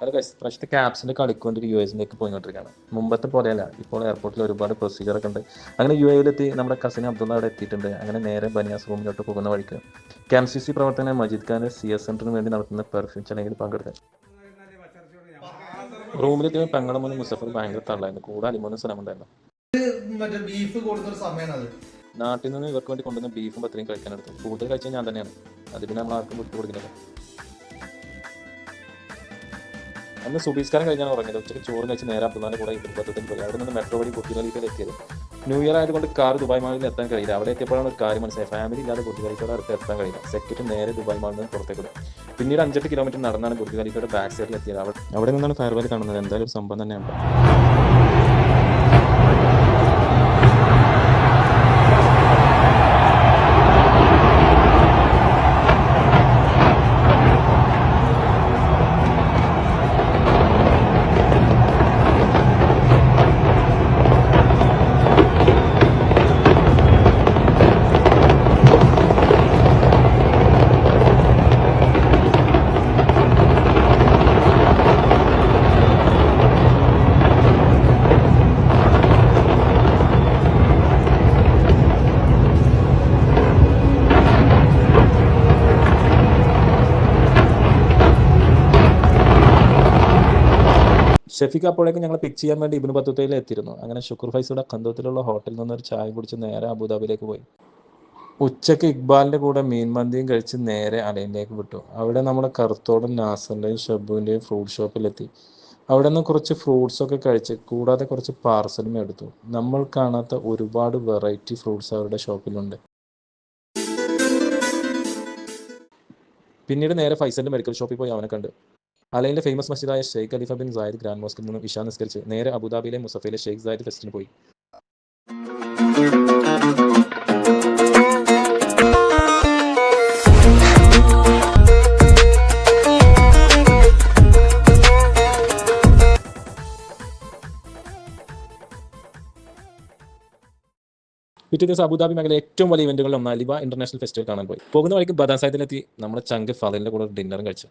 അത് പ്രാവശ്യത്തെ ക്യാപ്സിന്റെ കളിക്കൊണ്ട് യു എസിലേക്ക് പോയിക്കൊണ്ടിരിക്കുകയാണ്. മുമ്പത്തെ പോലെയല്ല ഇപ്പോൾ എയർപോർട്ടിൽ ഒരുപാട് പ്രൊസീജിയർ ഒക്കെ ഉണ്ട്. അങ്ങനെ യു എയിലെത്തി നമ്മുടെ കസിൻ അബ്ദുള്ള അവിടെ എത്തിയിട്ടുണ്ട്. അങ്ങനെ നേരെ ബനിയാസ് റൂമിലോട്ട് പോകുന്ന വഴിക്ക്. കെ എം സി സി പ്രവർത്തന മജീദ് ഖാന്റെ സി എസ് സെന്ററിന് വേണ്ടി നടത്തുന്ന പെർഫ്യൂം ചടങ്ങിൽ പങ്കെടുത്തു. റൂമിലെത്തിയ പെങ്ങളമൂന്ന് മുസഫർ ഭയങ്കര തള്ളായിരുന്നു. കൂടെ അലിമൂന്ന് സ്ഥലമുണ്ടായിരുന്നു. മറ്റേ ബീഫ് കൊടുത്തൊരു സമയമാണ് അത്. നാട്ടിൽ നിന്ന് ഇവർക്ക് വേണ്ടി കൊണ്ടുവന്ന ബീഫും പത്രയും കഴിക്കാനെടുത്തു കൂടുതൽ കഴിച്ചാൽ ഞാൻ തന്നെയാണ്. അത് പിന്നെ നമ്മൾ ആർക്കും വിട്ടു കൊടുക്കുന്നില്ല. അന്ന് സുബീസ്കാരം കഴിഞ്ഞാണ് ഉറങ്ങിയത്. ഉച്ചയ്ക്ക് ചോറ് കഴിച്ച് നേരെ അബ്ദുള്ളാന്റെ കൂടെ ഇരുപത്തി പദ്ധത്തിൽ പോയി. അവിടെ നിന്ന് മെട്രോ വഴി കുട്ടികളിലേക്ക് എത്തിയത്. ന്യൂ ഇയർ ആയതുകൊണ്ട് കാർ ദുബായ് മാളിൽ എത്താൻ കഴിയില്ല. അവിടെ എത്തിയപ്പോഴാണ് ഒരു കാര്യം മനസ്സിലായി ഫാമിലി ഇല്ലാതെ കുട്ടികളിക്കോട് അടുത്ത് എത്താൻ കഴിയില്ല. സെക്യൂരിറ്റി നേരെ ദുബായ് മാളിൽ നിന്ന് പുറത്തേക്ക് പിന്നീട് അഞ്ചെട്ട് കിലോമീറ്റർ നടന്നാണ് കുട്ടികളിക്കോട് ബാക്ക് സൈഡിൽ എത്തിയത്. അവിടെ അവിടെ നിന്നാണ് ഫെയർവെൽ കാണുന്നത്. എന്തായാലും സംഭവം തന്നെയാണ്. ഷെഫിക്ക് അപ്പോഴേക്കും ഞങ്ങൾ പിക്ക് ചെയ്യാൻ വേണ്ടി ഇബിന് പത്തുത്തയിൽ എത്തിയിരുന്നു. അങ്ങനെ ഷുക്കൂർ ഫൈസയുടെ കന്തത്തിലുള്ള ഹോട്ടലിൽ നിന്ന് ഒരു ചായ കുടിച്ച് നേരെ അബുദാബിയിലേക്ക് പോയി. ഉച്ചയ്ക്ക് ഇക്ബാലിന്റെ കൂടെ മീൻ മന്തിയും കഴിച്ച് നേരെ അലയിലേക്ക് വിട്ടു. അവിടെ നമ്മുടെ കറുത്തോടും നാസറിന്റെയും ഷബുവിന്റെയും ഫ്രൂട്ട് ഷോപ്പിലെത്തി അവിടെ നിന്ന് കുറച്ച് ഫ്രൂട്ട്സ് ഒക്കെ കഴിച്ച് കൂടാതെ കുറച്ച് പാർസലും എടുത്തു. നമ്മൾ കാണാത്ത ഒരുപാട് വെറൈറ്റി ഫ്രൂട്ട്സ് അവരുടെ ഷോപ്പിലുണ്ട് പിന്നീട് നേരെ ഫൈസലിന്റെ മെഡിക്കൽ ഷോപ്പിൽ പോയി അവനെ കണ്ടു. അലയിലെ famous മസ്ജിദായ Sheikh Khalifa bin Zayed grand മോസ്കിൽ നിന്നും ഇഷാ നിസ്കരിച്ച് നേരെ അബുദാബിയിലെ മുസഫയിലെ ഷെയ്ഖ് സായിദ് ഫെസ്റ്റിന് പോയി. പിറ്റേ ദിവസം അബുദാബി മേഖല ഏറ്റവും വലിയ ഇവന്റുകളിൽ ഒന്ന് അലിബ ഇന്റർനാഷണൽ ഫെസ്റ്റിവൽ കാണാൻ പോയി. പോകുന്ന വഴിക്ക് ബദാസായത്തിലെത്തി നമ്മുടെ ചങ്ക് ഫാദറിന്റെ കൂടെ ഡിന്നറും കഴിച്ചു.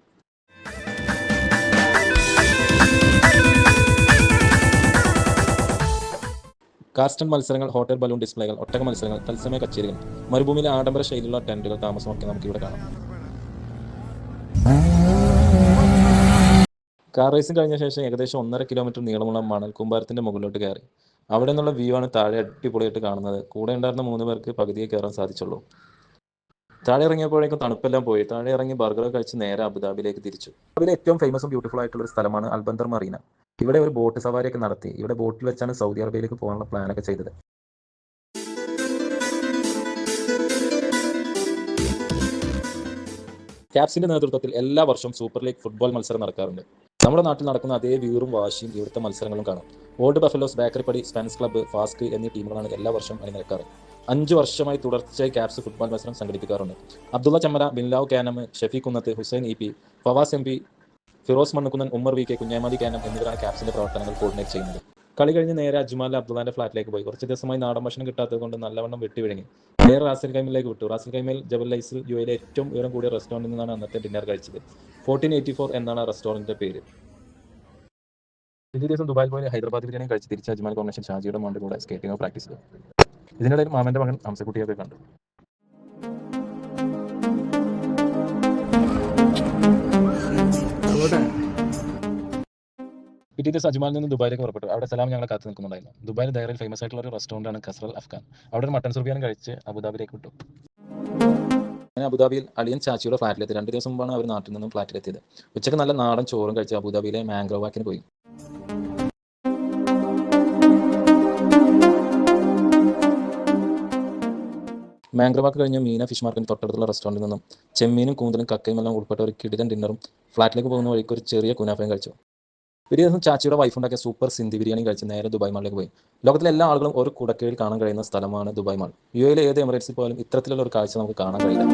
കാസ്റ്റൺ മത്സരങ്ങൾ ഹോട്ടൽ ബലൂൺ ഡിസ്പ്ലേകൾ ഒട്ടക മത്സരങ്ങൾ തത്സമയ കച്ചേരികൾ മരുഭൂമിയിലെ ആഡംബര ശൈലിയുള്ള ടെന്റുകൾ താമസമൊക്കെ നമുക്ക് ഇവിടെ കാണാം. കാർ റേസിംഗ് കഴിഞ്ഞ ശേഷം ഏകദേശം ഒന്നര കിലോമീറ്റർ നീളമുള്ള മണൽ കുമ്പാരത്തിന്റെ മുകളിലോട്ട് കയറി. അവിടെ നിന്നുള്ള വ്യൂ ആണ് താഴെ അടിപൊളിയായിട്ട് കാണുന്നത്. കൂടെ ഉണ്ടായിരുന്ന മൂന്ന് പേർക്ക് പകുതിയെ കയറാൻ സാധിച്ചുള്ളൂ. താഴെ ഇറങ്ങിയപ്പോഴേക്കും തണുപ്പെല്ലാം പോയി. താഴെ ഇറങ്ങി ബർഗർ കഴിച്ച് നേരെ അബുദാബിയിലേക്ക് തിരിച്ചു. അതിലെ ഏറ്റവും ഫേമസും ബ്യൂട്ടിഫുൾ ആയിട്ടുള്ള ഒരു സ്ഥലമാണ് അൽബന്ദർ മറീന. ഇവിടെ ഒരു ബോട്ട് സവാരിയൊക്കെ നടത്തി. ഇവിടെ ബോട്ടിൽ വെച്ചാണ് സൗദി അറേബ്യയിലേക്ക് പോകാനുള്ള പ്ലാനൊക്കെ ചെയ്തത്. ക്യാപ്സിന്റെ നേതൃത്വത്തിൽ എല്ലാ വർഷവും സൂപ്പർ ലീഗ് ഫുട്ബോൾ മത്സരം നടക്കാറുണ്ട്. നമ്മുടെ നാട്ടിൽ നടക്കുന്ന അതേ വീറും വാശിയും ഇവിടുത്തെ മത്സരങ്ങളും കാണാം. ഓൾഡ് ബഫലോസ് ബേക്കറിപ്പടി സ്പെൻസ് ക്ലബ്ബ് ഫാസ്ക് എന്നീ ടീമുകളാണ് എല്ലാ വർഷവും അണിനിരക്കാറ്. അഞ്ച് വർഷമായി തുടർച്ചയായി ക്യാപ്സ് ഫുട്ബോൾ മത്സരം സംഘടിപ്പിക്കാറുണ്ട്. Abdulla ചമ്മര ബിൻലാവ് Kanam Shafeeq Kunnath Hussain E P Fawaz M P Firoz Mannukkunnan Ummer V K Kunhamathi Kanam എന്നിവരാണ് ക്യാപ്സിന്റെ പ്രവർത്തനങ്ങൾ കോർഡിനേറ്റ് ചെയ്യുന്നത്. കളി കഴിഞ്ഞ് നേരെ അജ്മൽ അബ്ദുള്ളാന്റെ ഫ്ലാറ്റിലേക്ക് പോയി. കുറച്ച് ദിവസമായി നാടൻ ഭക്ഷണം കിട്ടാത്തത് കൊണ്ട് നല്ലവണ്ണം വെട്ടി വിഴങ്ങി. നേരെ റാസൽ കൈമിലേക്ക് വിട്ടു. റാസൽ കൈമിൽ ജബൽ ലൈസിൽ യു എയിലെ ഏറ്റവും ഉയരം കൂടിയ റെസ്റ്റോറന്റിൽ നിന്നാണ് അന്നത്തെ ഡിന്നർ കഴിച്ചത്. ഫോർട്ടീൻ എയ്റ്റി ഫോർ എന്നാണ് ആ റെസ്റ്റോറന്റിന്റെ പേര്. ഇതേ ദിവസം ദുബായിൽ പോയി ഹൈദരാബാദ് ബിരിയാണി കഴിച്ച് തിരിച്ച് അജ്മാൽ കോർണേഷൻ ഷാജിയുടെ മോന്റെ സ്കേറ്റിംഗ് പ്രാക്ടീസ് ചെയ്തു. ഇതിനിടയിൽ മാമന്റെ മകൻ ഹംസക്കുട്ടിയൊക്കെ കണ്ടു. പിറ്റേ ദിവസം അജ്മാലിൽ നിന്ന് ദുബായിലേക്ക് പുറപ്പെട്ടു. അവിടെ സലാം ഞങ്ങളെ കാത്തു നിൽക്കുന്നുണ്ടായിരുന്നു. ദുബായിൽ ദയറിൽ ഫേമസ് ആയിട്ടുള്ള ഒരു റെസ്റ്റോറന്റ് ആണ് കസ്രൽ അഫ്ഗാൻ. അവിടെ ഒരു മട്ടൻ സുർബിയാനും കഴിച്ച് അബുദാബിയിലേക്ക് വിട്ടു. ഞാൻ അബുദാബിയിൽ അളിയൻ ചാച്ചിയുടെ ഫ്ലാറ്റിലെത്തി. രണ്ട് ദിവസം മുമ്പാണ് അവർ നാട്ടിൽ നിന്നും ഫ്ലാറ്റിലെത്തിയത്. ഉച്ചയ്ക്ക് നല്ല നാടൻ ചോറും കഴിച്ച് അബുദാബിയിലെ മാംഗ്രോവാക്കിന് പോയി. മാംഗ്രോ കഴിഞ്ഞ മീന ഫിഷ് മാർക്കറ്റിന് തൊട്ടടുത്തുള്ള റെസ്റ്റോറന്റിൽ നിന്നും ചെമ്മീനും കൂന്തലും കക്കയും എല്ലാം ഉൾപ്പെട്ട ഒരു കിടിലൻ ഡിന്നറും ഫ്ലാറ്റിലേക്ക് പോകുന്ന വഴിക്ക് ഒരു ചെറിയ കുനാഫയും കഴിച്ചു. ഒരു ദിവസം ചാച്ചിയുടെ വൈഫ് ഉണ്ടാക്കിയ സൂപ്പർ സിന്ധി ബിരിയാണി കഴിച്ച് നേരെ ദുബായ് മാളിലേക്ക് പോയി. ലോകത്തിലെ എല്ലാ ആളുകളും ഒരു കുടക്കീഴിൽ കാണാൻ കഴിയുന്ന സ്ഥലമാണ് ദുബായ് മാൾ യു എയിലെ ഏത് എമിറേറ്റ്സിൽ പോയാലും ഇത്തരത്തിലുള്ള ഒരു കാഴ്ച നമുക്ക് കാണാൻ കഴിയില്ല.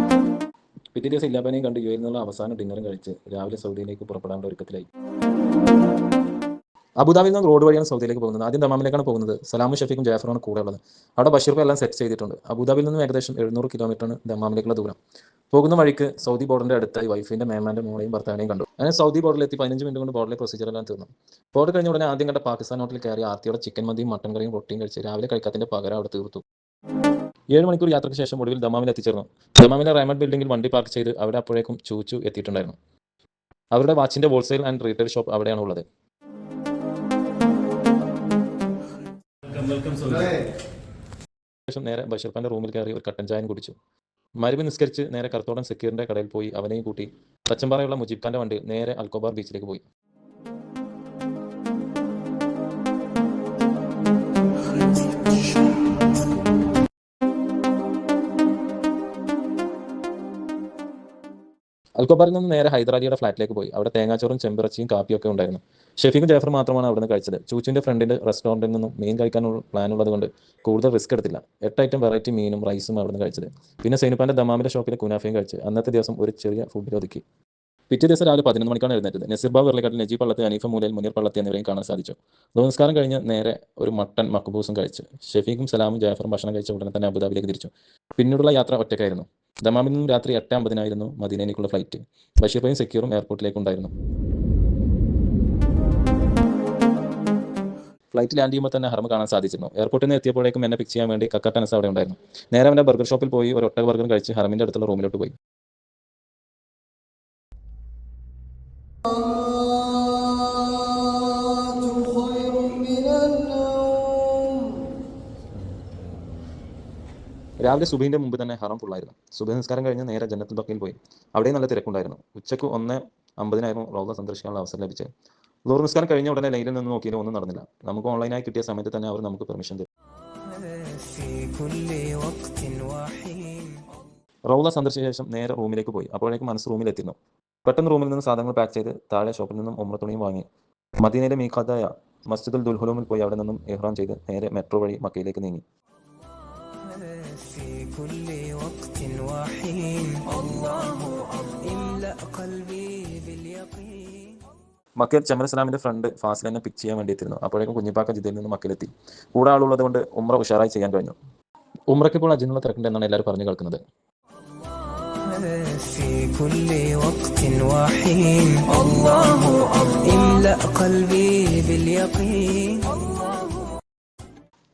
പിറ്റേ ദിവസം ഇല്ലാപ്പനെയും കണ്ട് യു എയിൽ നിന്നുള്ള അവസാന ഡിന്നറും കഴിച്ച് രാവിലെ സൗദിയിലേക്ക് പുറപ്പെടാനുള്ള ഒരുക്കത്തിലായി. അബുദാബിയിൽ നിന്ന് റോഡ് വഴിയാണ് സൗദിയിലേക്ക് പോകുന്നത്. ആദ്യം ദമാമിലേക്കാണ് പോകുന്നത്. സലാമു ഷഫീഖും ജാഫറുമാണ് കൂടെ ഉള്ളത്. അവിടെ ബഷീർക്ക് എല്ലാം സെറ്റ് ചെയ്തിട്ടുണ്ട്. അബുദാബിൽ നിന്നും ഏകദേശം എഴുന്നൂറ് കിലോമീറ്ററാണ് ദമാമിലേക്കുള്ള ദൂരം. പോകുന്ന വഴിക്ക് സൗദി ബോർഡറിന്റെ അടുത്തായി വൈഫിന്റെ മേമാന്റെ മോളെയും ഭർത്താവിനെയും കണ്ടു. അങ്ങനെ സൗദി ബോർഡറിൽ എത്തി പതിനഞ്ച് മിനിറ്റ് കൊണ്ട് ബോർഡിലെ പ്രൊസീജിയർ എല്ലാം തീർന്നു. ബോർഡ് കഴിഞ്ഞ ഉടനെ ആദ്യം കണ്ട പാകിസ്ഥാൻ ഹോട്ടലിൽ കയറി ആർത്തിയുടെ ചിക്കൻ മന്തിയും മട്ടൻ കറിയും റൊട്ടിയും കഴിച്ച് രാവിലെ കഴിക്കാത്തിന്റെ പകരം അവിടെ തീർത്തു. ഏഴ് മണിക്കൂർ യാത്രയ്ക്ക് ശേഷം ഒടുവിൽ ദമാമിൽ എത്തിച്ചേർന്നു. ദമാമിലെ റൈമഡ് ബിൽഡിംഗിൽ വണ്ടി പാർക്ക് ചെയ്ത് അവിടെ അപ്പോഴേക്കും ചൂച്ചു എത്തിയിട്ടുണ്ടായിരുന്നു. അവരുടെ വാച്ചിന്റെ ഹോൾസെയിൽ ആൻഡ് റീറ്റെയിൽ ഷോപ്പ് അവിടെയാണ് ഉള്ളത്. ശേഷം നേരെ ബഷീർ ഖാന്റെ റൂമിൽ കയറി ഒരു കട്ടൻ ചായയും കുടിച്ചു. മരുവ് നിസ്കരിച്ച് നേരെ കർത്തോടൻ സക്കീറിന്റെ കടയിൽ പോയി അവനെയും കൂട്ടി തച്ചമ്പാറയുള്ള മുജീബ് ഖാന്റെ വണ്ടി നേരെ അൽക്കോബാർ ബീച്ചിലേക്ക് പോയി. അൽക്കോബാറിൽ നിന്ന് നേരെ ഹൈദരാലിയുടെ ഫ്ലാറ്റിലേക്ക് പോയി. അവിടെ തേങ്ങാച്ചോറും ചെമ്പിറച്ചിയും കാപ്പിയൊക്കെ ഉണ്ടായിരുന്നു. ഷെഫീഖും ജാഫർ മാത്രമാണ് അവിടുന്ന് കഴിച്ചത്. ചൂച്ചിന്റെ ഫ്രണ്ടിന്റെ റെസ്റ്റോറന്റിൽ നിന്നും മീൻ കഴിക്കാനുള്ള പ്ലാൻ ഉള്ളതുകൊണ്ട് കൂടുതൽ റിസ്ക് എടുത്തില്ല. എട്ട് ഐറ്റം വെറൈറ്റി മീനും റൈസും അവിടുന്ന് കഴിച്ചത്. പിന്നെ സൈനിപ്പാന്റെ ദമാമിന്റെ ഷോപ്പിലെ കുനാഫയും കഴിച്ച് അന്നത്തെ ദിവസം ഒരു ചെറിയ ഫുഡിൽ ഒതുക്കി. പിറ്റേ ദിവസം രാവിലെ പതിനൊന്ന് മണിക്കാണ് എഴുന്നേറ്റത്. നസീർബാബ് വെള്ളിക്കാട്ടിൽ നജീബ് പള്ളത്ത് അനീഫ മൂലയിൽ മുനീർ പള്ളത്തി എന്നിവരെയും കാണാൻ സാധിച്ചു. നമസ്കാരം കഴിഞ്ഞ് നേരെ ഒരു മട്ടൻ മക്ബൂസും കഴിച്ച്. ഷെഫീഖും സലാമും ജാഫറും ഭക്ഷണം കഴിച്ച ഉടനെ തന്നെ അബുദാബിയിലേക്ക് തിരിച്ചു. പിന്നീടുള്ള യാത്ര ഒറ്റയ്ക്കായിരുന്നു. ദമാമിൽ നിന്നും രാത്രി എട്ട് അമ്പതിനായിരുന്നു മദീനയിലേക്കുള്ള ഫ്ലൈറ്റ് ബഷീർ ഭായും സെക്യൂറും എയർപോർട്ടിലേക്ക് ഉണ്ടായിരുന്നു ഫ്ലൈറ്റ് ലാൻഡ് ചെയ്യുമ്പോൾ തന്നെ ഹർമ്മ കാണാൻ സാധിച്ചിരുന്നു. എയർപോർട്ടിൽ നിന്ന് എത്തിയപ്പോഴേക്കും എന്നെ പിക്ക് ചെയ്യാൻ വേണ്ടി കക്കട്ടനസ് അവിടെ ഉണ്ടായിരുന്നു. നേരെ അവന്റെ ബർഗർ ഷോപ്പിൽ പോയി ഒരു ഒട്ട ബർഗർ കഴിച്ച് ഹർമിന്റെ അടുത്തുള്ള റൂമിലോട്ട് പോയി. രാവിലെ സുബൈന്റെ മുമ്പ് തന്നെ ഹറം ഫുള്ളായിരുന്നു സുബൈ നിസ്കാരം കഴിഞ്ഞ് നേരെ ജന്നത്തുൽ പക്കയിൽ പോയി. അവിടെ നല്ല തിരക്കുണ്ടായിരുന്നു. ഉച്ചയ്ക്ക് ഒന്ന് അമ്പതിനായിരുന്നു റോള സന്ദർശിക്കാനുള്ള അവസരം ലഭിച്ചത്. ലോർ നിസ്കാരം കഴിഞ്ഞ ഉടനെ ലൈനിൽ നിന്ന് നോക്കിയാലും ഒന്നും നടന്നില്ല. നമുക്ക് ഓൺലൈനായി കിട്ടിയ സമയത്ത് തന്നെ അവർ നമുക്ക് പെർമിഷൻ തരും. റൗള സന്ദർശിച്ച ശേഷം നേരെ റൂമിലേക്ക് പോയി. അപ്പോഴേക്കും മനസ്സ് റൂമിലെത്തിയിരുന്നു പെട്ടെന്ന് റൂമിൽ നിന്ന് സാധനങ്ങൾ പാക്ക് ചെയ്ത് താഴെ ഷോപ്പിൽ നിന്നും ഉമ്രത്തുണിയും വാങ്ങി. മദീനയിലെ മീഖാതായ മസ്ജിദുൽ ദുൽഹുലൂമിൽ പോയി അവിടെ നിന്നും ഇഹ്റാം ചെയ്ത് നേരെ മെട്രോ വഴി മക്കയിലേക്ക് നീങ്ങി. كل وقت وحين الله املأ قلبي باليقين മക്കയിൽ ചമൽ ഇസ്ലാമിന്റെ ഫ്രണ്ട് ഫാസിലിനെ പിക്ക് ചെയ്യാൻ വേണ്ടി എത്തിയിരുന്നു അപ്പോഴേക്കും കുഞ്ഞിപ്പാക്ക ജിദ്ദയിൽ നിന്ന് മക്കയിലെത്തി കൂടെ ആളുള്ളത് കൊണ്ട് ഉമ്ര ഉഷാറായി ചെയ്യാൻ കഴിഞ്ഞു ഉമ്രയ്ക്ക് ഇപ്പോൾ അജിനുള്ള തിരക്കുണ്ട് എന്നാണ് എല്ലാവരും പറഞ്ഞു കേൾക്കുന്നത് في كل وقت وحين الله املأ قلبي باليقين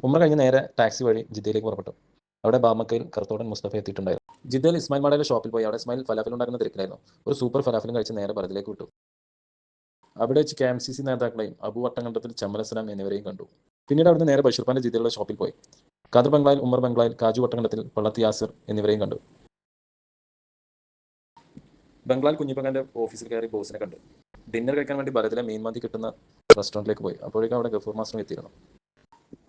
ഉമ്ര കഴിഞ്ഞ് നേരെ ടാക്സി വഴി ജിദ്ദയിലേക്ക് പുറപ്പെട്ടു അവിടെ ബാമക്കയിൽ കറുത്തോടൻ മുസ്തഫ എത്തിയിട്ടുണ്ടായിരുന്നു. ജിദ്ദയിൽ ഇസ്മായിൽ മാടയുടെ ഷോപ്പിൽ പോയി അവിടെ ഇസ്മായിൽ ഫലാഫിൽ ഉണ്ടാക്കുന്ന തിരക്കിലായിരുന്നു. ഒരു സൂപ്പർ ഫലാഫിലും കഴിച്ച് നേരെ ഭരതിലേക്ക് വിട്ടു. അവിടെ വെച്ച് കെ എം സി സി നേതാക്കളെയും അബു വട്ടങ്കണ്ടത്തിൽ ചമ്മലസ്ലാം എന്നിവരെയും കണ്ടു. പിന്നീട് അവിടുന്ന് നേരെ ബഷീർഖാന്റെ ജിദ്ദയിലുള്ള ഷോപ്പിൽ പോയി. കാദർ ബംഗ്ലായിൽ ഉമർ ബംഗ്ലായിൽ കാജു വട്ടങ്കണ്ടത്തിൽ പള്ളത്തി യാസിർ എന്നിവരെയും കണ്ടു. ബംഗ്ലാൽ കുഞ്ഞിപ്പങ്ങാന്റെ ഓഫീസിൽ കയറി ബോസിനെ കണ്ടു. ഡിന്നർ കഴിക്കാൻ വേണ്ടി ഭരതിലെ മീൻമന്തി കിട്ടുന്ന റെസ്റ്റോറന്റിലേക്ക് പോയി. അപ്പോഴേക്കും അവിടെ ഗഫൂർ മാസ്റ്ററും എത്തിയിരുന്നു.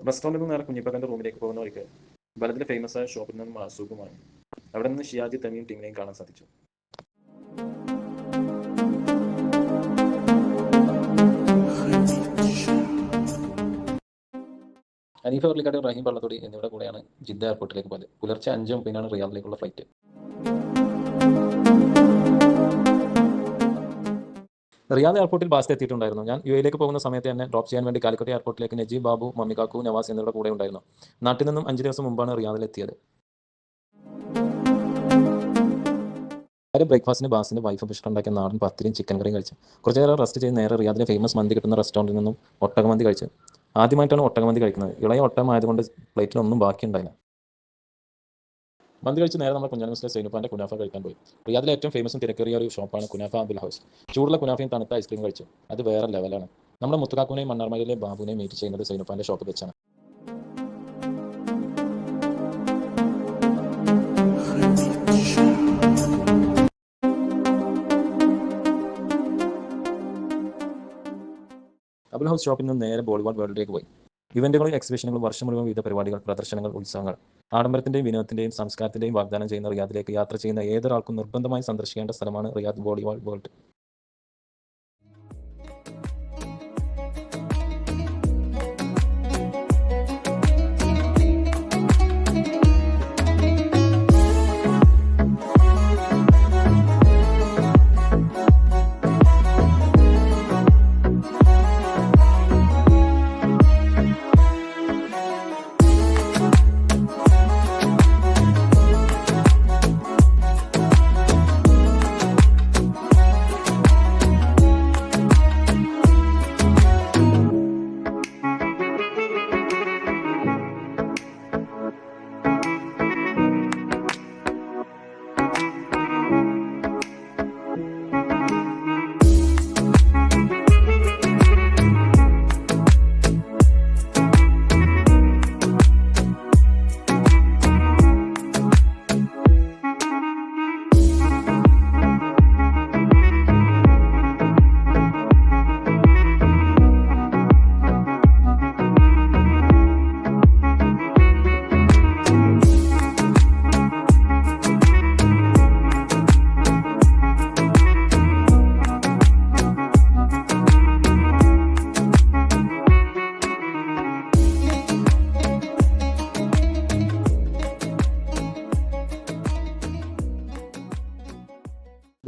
റെസ്റ്റോറന്റിൽ നിന്ന് നേരെ കുഞ്ഞിപ്പങ്ങാന്റെ റൂമിലേക്ക് പോകുന്ന വഴിക്ക് ബലത്തിലെ ഫേമസ് ആയ ഷോപ്പിൽ നിന്നും മാസൂക്കും വാങ്ങി അവിടെ നിന്ന് ഷിയാജി തമീം ടീമിനെയും കാണാൻ സാധിച്ചു. അനീഫ വർലിക്കാട് റഹീം പള്ളത്തോടി എന്നിവരുടെ കൂടെയാണ് ജിദ്ദ എയർപോർട്ടിലേക്ക് പോയത്. പുലർച്ചെ അഞ്ച് മുപ്പതിനാണ് റിയാദിലേക്കുള്ള ഫ്ലൈറ്റ് റിയാദ് എയർപോർട്ടിൽ ബാസ് എത്തിയിട്ടുണ്ടായിരുന്നു. ഞാൻ യു എയിലേക്ക് പോകുന്ന സമയത്ത് തന്നെ ഡ്രോപ്പ് ചെയ്യാൻ വേണ്ടി കാലിക്കറ്റ് എയർപോർട്ടിലേക്ക് നജീബ് ബാബു മമ്മികാക്കു നവാസ് എന്നിവരുടെ കൂടെ ഉണ്ടായിരുന്നു. നാട്ടിൽ നിന്നും അഞ്ച് ദിവസം മുമ്പാണ് റിയാദിൽ എത്തിയത്. ബ്രേക്ക്ഫാസ്റ്റിന് ബാസിന്റെ വൈഫ് ഫിഷ് ഉണ്ടാക്കിയ നാടൻ പത്തിരിയും ചിക്കൻ കറിയും കഴിച്ചു. കുറച്ച് നേരം റെസ്റ്റ് ചെയ്ത് നേരെ റിയാദിലെ ഫേമസ് മന്തി കിട്ടുന്ന റെസ്റ്റോറന്റിൽ നിന്നും ഒട്ടകമന്തി കഴിച്ചു. ആദ്യമായിട്ടാണ് ഒട്ടകമന്തി കഴിക്കുന്നത്. ഇളയ ഒട്ടകമായതുകൊണ്ട് പ്ലേറ്റിലൊന്നും ബാക്കിയുണ്ടായില്ല. മന്തി കഴിച്ച് നേരെ നമ്മൾ കുഞ്ഞാനൂസിലെ സൈനുപ്പാന്റെ കുനാഫ കഴിക്കാൻ പോയി. റിയാദിലെ ഏറ്റവും ഫേമസും തിരക്കേറിയ ഒരു ഷോപ്പാണ് കുനാഫ അബ്ദുൽ ഹൗസ് ചൂടുള്ള കുനാഫയും തണുത്ത ഐസ്ക്രീം കഴിച്ചു. അത് വേറെ ലെവലാണ് നമ്മുടെ മുത്തുകാക്കുനെയും മണ്ണാർമലയിലെ ബാബുവിനെയും മീറ്റ് ചെയ്യുന്നത് സൈനുപ്പാന്റെ ഷോപ്പ് വെച്ചാണ്. അബുൽ ഹൗസ് ഷോപ്പിൽ നിന്ന് നേരെ ബോളിവുഡ് വേൾഡിലേക്ക് പോയി. ഇവന്റുകളും എക്സിബിഷനുകളും വർഷം മുഴുവൻ വിവിധ പരിപാടികൾ പ്രദർശനങ്ങൾ ഉത്സവങ്ങൾ ആഡംബരത്തിന്റെയും വിനോദത്തിന്റെയും സംസ്കാരത്തിന്റെയും വാഗ്ദാനം ചെയ്യുന്ന റിയാദിലേക്ക് യാത്ര ചെയ്യുന്ന ഏതൊരാൾക്കും നിർബന്ധമായി സന്ദർശിക്കേണ്ട സ്ഥലമാണ് റിയാദ് വോളിബോൾ വേൾഡ്.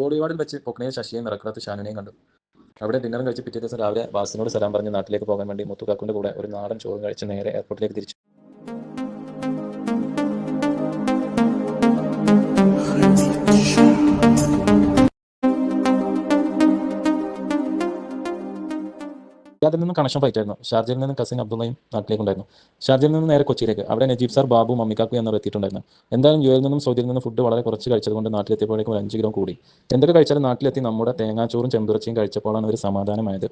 ബോളിവാർഡിൽ വെച്ച് പൊക്കണയിൽ ശശിയെയും നിറക്കുറത്ത് ഷാനുനെയും കണ്ടു. അവിടെ ഡിന്നറും കഴിച്ച് പിറ്റേ ദിവസം രാവിലെ ബാസിനോട് സലാം പറഞ്ഞ് നാട്ടിലേക്ക് പോകാൻ വേണ്ടി മുത്തുകാക്കുന്റെ കൂടെ ഒരു നാടൻ ചോറും കഴിച്ച് നേരെ എയർപോർട്ടിലേക്ക് തിരിച്ചു. അതിൽ നിന്നും കണക്ഷൻ ഫൈറ്റ് ആയിരുന്നു. ഷാർജയിൽ നിന്ന് കസിൻ അബ്ദുള്ളയും നാട്ടിലേക്ക് ഉണ്ടായിരുന്നു ഷാർജയിൽ നിന്ന് നേരെ കൊച്ചിയിലേക്ക്. അവിടെ നജീബ് സാർ ബാബു മമ്മിക്കാക്കു എന്നിവർ എത്തിയിട്ടുണ്ടായിരുന്നു. എന്തായാലും യുവയിൽ നിന്നും സൗദിയിൽ നിന്നും ഫുഡ് വളരെ കുറച്ച് കഴിച്ചതുകൊണ്ട് നാട്ടിലെത്തിയപ്പോഴേക്കും ഒരു അഞ്ച് കിലോ കൂടി. എന്തൊക്കെ കഴിച്ചാലും നാട്ടിലെത്തി നമ്മുടെ തേങ്ങാച്ചോറും ചെമ്പിറച്ചിയും കഴിച്ചപ്പോഴാണ് ഒരു സമാധാനമായത്.